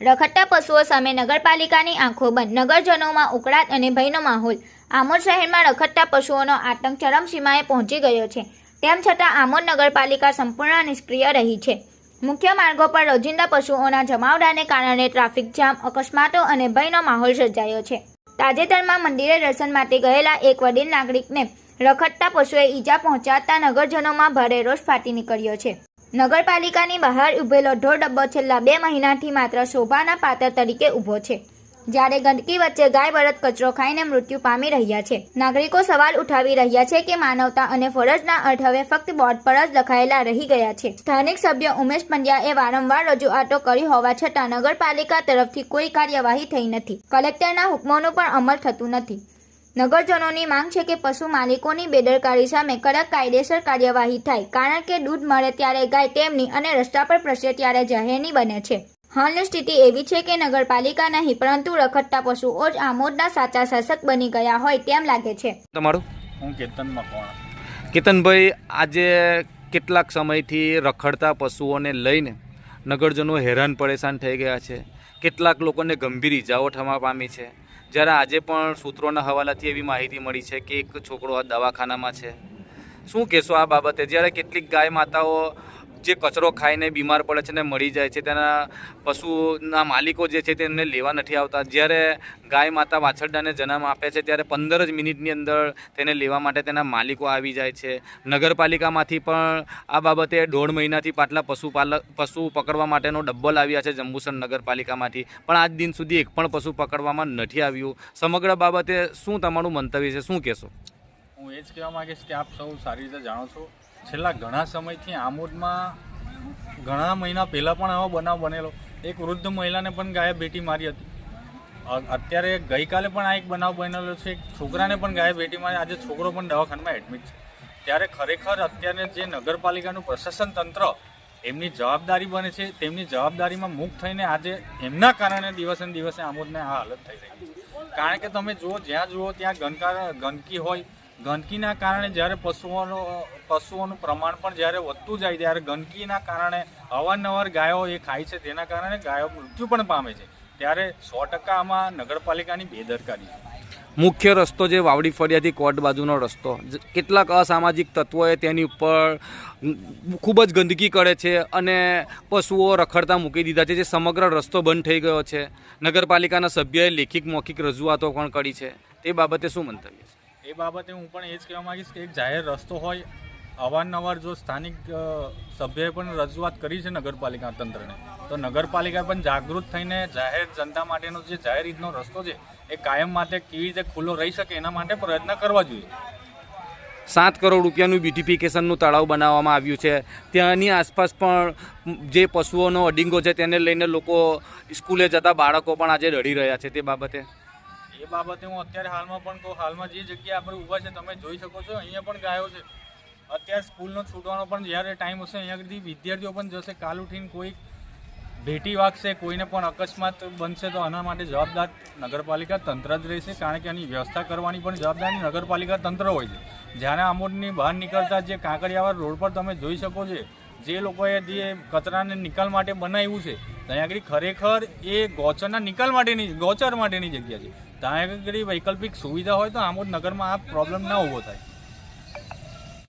રખડતા પશુઓ સામે નગરપાલિકાની આંખો બંધ. નગરજનોમાં ઉકળાટ અને ભયનો માહોલ. આમોદ શહેરમાં રખડતા પશુઓનો આતંક ચરમસીમાએ પહોંચી ગયો છે. તેમ છતાં આમોદ નગરપાલિકા સંપૂર્ણ નિષ્ક્રિય રહી છે. મુખ્ય માર્ગો પર રોજિંદા પશુઓના જમાવડાને કારણે ટ્રાફિક જામ, અકસ્માતો અને ભયનો માહોલ સર્જાયો છે. તાજેતરમાં મંદિરે દર્શન માટે ગયેલા એક વડીલ નાગરિકને રખડતા પશુએ ઈજા પહોંચાડતા નગરજનોમાં ભારે રોષ ફાટી નીકળ્યો છે. નગરપાલિકાની બહાર ઉભેલો ઢોર ડબ્બો છેલ્લા બે મહિનાથી માત્ર શોભાના પાત્ર તરીકે ઊભો છે. જ્યારે ગંદકી વચ્ચે ગાય બળદ કચરો ખાઈને મૃત્યુ પામી રહ્યા છે. નાગરિકો સવાલ ઉઠાવી રહ્યા છે કે માનવતા અને ફરજના અર્થ હવે ફક્ત બોર્ડ પર જ લખાયેલા રહી ગયા છે. સ્થાનિક સભ્ય ઉમેશ પંડ્યાએ વારંવાર રજૂઆતો કરી હોવા છતાં નગરપાલિકા તરફથી કોઈ કાર્યવાહી થઈ નથી. કલેક્ટરના હુકમોનું પણ અમલ થતું નથી. નગરજનોની માંગ છે કે પશુ માલિકોની બેદરકારી સામે કડક કાયદેસર કાર્યવાહી થાય કારણ કે દૂધ મળે ત્યારે ગાય તેમની અને રસ્તા પર પ્રસરે ત્યારે જાહેરની બને છે. હાલની સ્થિતિ એવી છે કે નગરપાલિકા નહીં પરંતુ રખડતા પશુઓ જ આમોદના સાચા શાસક બની ગયા હોય તેમ લાગે છે. તમારું? હું કેતન મકવાણા કેતનભાઈ આજે કેટલાક સમયથી રખડતા પશુઓને લઈને નગરજનો હેરાન પરેશાન થઈ ગયા છે. કેટલાક લોકોને ગંભીર ઈજાઓ થવા પામી છે. જ્યારે આજે પણ સૂત્રોના હવાલાથી એવી માહિતી મળી છે કે એક છોકરો આ દવાખાનામાં છે. શું કહેશો આ બાબતે? જ્યારે કેટલીક ગાય માતાઓ જે કચરો ખાઈને બીમાર પડે છે ને મરી જાય છે, તેના પશુના માલિકો જે છે તેમને લેવા નથી આવતા. જ્યારે ગાય માતા વાછરડાને જન્મ આપે છે, ત્યારે પંદર જ મિનિટની અંદર તેને લેવા માટે તેના માલિકો આવી જાય છે. નગરપાલિકામાંથી પણ આ બાબતે દોઢ મહિનાથી પાટલા પશુપાલક, પશુ પકડવા માટેનો ડબ્બો લાવ્યા છે જંબુસર નગરપાલિકામાંથી. પણ આજ દિન સુધી એક પણ પશુ પકડવામાં નથી આવ્યું. સમગ્ર બાબતે શું તમારું મંતવ્ય છે? શું કહેશો? હું એ જ કહેવા માંગીશ કે આપ સૌ સારી રીતે જાણો છો. છેલ્લા ઘણા સમયથી આમોદમાં ઘણા મહિના પહેલાં પણ આવો બનાવ બનેલો. એક વૃદ્ધ મહિલાને પણ ગાયબ બેટી મારી હતી. અત્યારે ગઈકાલે પણ આ એક બનાવ બનેલો છે. છોકરાને પણ ગાયબ બેટી મારી. આજે છોકરો પણ દવાખાનામાં એડમિટ છે. ત્યારે ખરેખર અત્યારે જે નગરપાલિકાનું પ્રશાસન તંત્ર એમની જવાબદારી બને છે. તેમની જવાબદારીમાં મુક્ત થઈને આજે એમના કારણે દિવસે દિવસે આમોદને આ હાલત થઈ રહી છે. કારણ કે તમે જુઓ, જ્યાં જુઓ, ત્યાં ગંદકા ગંદકી હોય ગંદકીના કારણે જ્યારે પશુઓનો, પશુઓનું પ્રમાણ પણ જ્યારે વધતું જાય ત્યારે ગંદકીના કારણે અવારનવાર ગાયો એ ખાય છે, તેના કારણે ગાયો મૃત્યુ પણ પામે છે. ત્યારે સો ટકા આમાં નગરપાલિકાની બેદરકારી મુખ્ય રસ્તો જે વાવડી ફળિયાથી કોટ બાજુનો રસ્તો કેટલાક અસામાજિક તત્વોએ તેની ઉપર ખૂબ જ ગંદકી કરે છે અને પશુઓ રખડતા મૂકી દીધા છે, જે સમગ્ર રસ્તો બંધ થઈ ગયો છે. નગરપાલિકાના સભ્યએ લેખિત મૌખિક રજૂઆતો પણ કરી છે. તે બાબતે શું મંતવ્ય છે? એ બાબતે હું પણ એ જ કહેવા માંગીશ કે એક જાહેર રસ્તો હોય, અવારનવાર જો સ્થાનિક સભ્યએ પણ રજૂઆત કરી છે નગરપાલિકા તંત્રને, તો નગરપાલિકા પણ જાગૃત થઈને જાહેર જનતા માટેનો જે જાહેર રીતનો રસ્તો છે, એ કાયમ માટે કેવી રીતે ખુલ્લો રહી શકે એના માટે પ્રયત્ન કરવા જોઈએ. સાત કરોડ રૂપિયાનું બ્યુટિફિકેશનનું તળાવ બનાવવામાં આવ્યું છે. ત્યાંની આસપાસ પણ જે પશુઓનો અડિંગો છે, તેને લઈને લોકો સ્કૂલે જતા બાળકો પણ આજે રડી રહ્યા છે તે બાબતે. એ બાબતે હું અત્યારે હાલમાં પણ કહું, હાલમાં જે જગ્યાએ આપણે ઊભા છે, તમે જોઈ શકો છો, અહીંયા પણ ગાયો છે. અત્યારે સ્કૂલનો છૂટવાનો પણ જ્યારે ટાઈમ હશે, અહીંયા સુધી વિદ્યાર્થીઓ પણ જશે, કાલ ઉઠીને કોઈ ભેટી વાગશે, કોઈને પણ અકસ્માત બનશે, તો આના માટે જવાબદાર નગરપાલિકા તંત્ર જ રહેશે, કારણ કે આની વ્યવસ્થા કરવાની પણ જવાબદારી નગરપાલિકા તંત્ર હોય છે. જ્યારે આમોદની બહાર નીકળતા જે કાંકરિયાવાડ રોડ પર તમે જોઈ શકો છો જે લોકોએ જે કચરાને નિકાલ માટે બનાવ્યું છે, ત્યાં આગળ ખરેખર એ ગૌચરના નિકાલ માટેની, ગૌચર માટેની જગ્યા છે. ત્યાં આગળ વૈકલ્પિક સુવિધા હોય તો આમોદ નગરમાં આ પ્રોબ્લેમ ના ઊભો થાય.